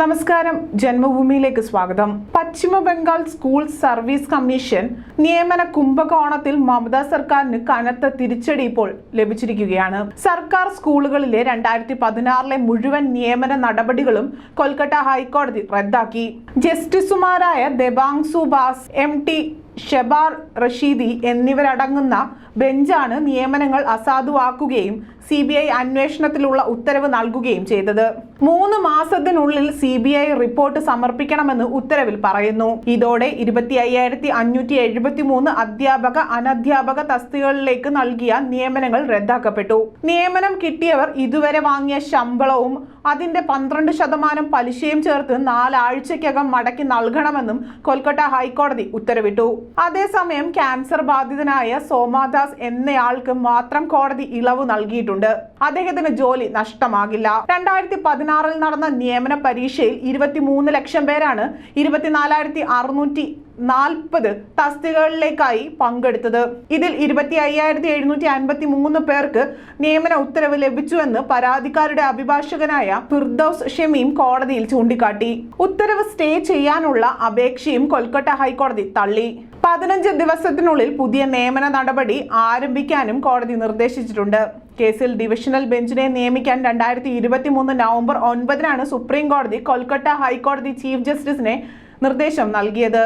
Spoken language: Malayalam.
നമസ്കാരം. ജന്മഭൂമിയിലേക്ക് സ്വാഗതം. പശ്ചിമ ബംഗാൾ സ്കൂൾ സർവീസ് കമ്മീഷൻ നിയമന കുംഭകോണത്തിൽ മമതാ സർക്കാരിന് കനത്ത തിരിച്ചടി ഇപ്പോൾ ലഭിച്ചിരിക്കുകയാണ്. സർക്കാർ സ്കൂളുകളിലെ രണ്ടായിരത്തി പതിനാറിലെ മുഴുവൻ നിയമന നടപടികളും കൊൽക്കത്ത ഹൈക്കോടതി റദ്ദാക്കി. ജസ്റ്റിസുമാരായ ദബാങ്സു ബാസ് എം ടി ഷെബാർ റഷീദി എന്നിവരടങ്ങുന്ന ബെഞ്ചാണ് നിയമനങ്ങൾ അസാധുവാക്കുകയും സി ബി ഐ അന്വേഷണത്തിലുള്ള ഉത്തരവ് നൽകുകയും ചെയ്തത്. മൂന്ന് മാസത്തിനുള്ളിൽ സി ബി ഐ റിപ്പോർട്ട് സമർപ്പിക്കണമെന്ന് ഉത്തരവിൽ പറയുന്നു. ഇതോടെ ഇരുപത്തി അയ്യായിരത്തി അഞ്ഞൂറ്റി എഴുപത്തി മൂന്ന് അധ്യാപക അനധ്യാപക തസ്തികകളിലേക്ക് നൽകിയ നിയമനങ്ങൾ റദ്ദാക്കപ്പെട്ടു. നിയമനം കിട്ടിയവർ ഇതുവരെ വാങ്ങിയ ശമ്പളവും അതിന്റെ പന്ത്രണ്ട് ശതമാനം പലിശയും ചേർത്ത് നാലാഴ്ചയ്ക്കകം മടക്കി നൽകണമെന്നും കൊൽക്കത്ത ഹൈക്കോടതി ഉത്തരവിട്ടു. അതേസമയം ക്യാൻസർ ബാധിതനായ സോമാദാസ് എന്നയാൾക്ക് മാത്രം കോടതി ഇളവ് നൽകിയിട്ടുണ്ട്. അദ്ദേഹത്തിന് ജോലി നഷ്ടമാകില്ല. രണ്ടായിരത്തി പതിനാറിൽ നടന്ന നിയമന പരീക്ഷയിൽ ഇരുപത്തിമൂന്ന് ലക്ഷം പേരാണ് ഇരുപത്തിനാലായിരത്തി അറുന്നൂറ്റി നാൽപ്പത് തസ്തികകളിലേക്കായി പങ്കെടുത്തത്. ഇതിൽ ഇരുപത്തി അയ്യായിരത്തി എഴുന്നൂറ്റി അൻപത്തി മൂന്ന് പേർക്ക് നിയമന ഉത്തരവ് ലഭിച്ചുവെന്ന് പരാതിക്കാരുടെ അഭിഭാഷകനായ ഫിർദൌസ് ഷമീം കോടതിയിൽ ചൂണ്ടിക്കാട്ടി. ഉത്തരവ് സ്റ്റേ ചെയ്യാനുള്ള അപേക്ഷയും കൊൽക്കത്ത ഹൈക്കോടതി തള്ളി. പതിനഞ്ച് ദിവസത്തിനുള്ളിൽ പുതിയ നിയമന നടപടി ആരംഭിക്കാനും കോടതി നിർദ്ദേശിച്ചിട്ടുണ്ട്. കേസിൽ ഡിവിഷണൽ ബെഞ്ചിനെ നിയമിക്കാൻ രണ്ടായിരത്തി ഇരുപത്തി മൂന്ന് നവംബർ ഒൻപതിനാണ് സുപ്രീം കോടതി കൊൽക്കത്ത ഹൈക്കോടതി ചീഫ് ജസ്റ്റിസിനെ നിർദ്ദേശം നൽകിയത്.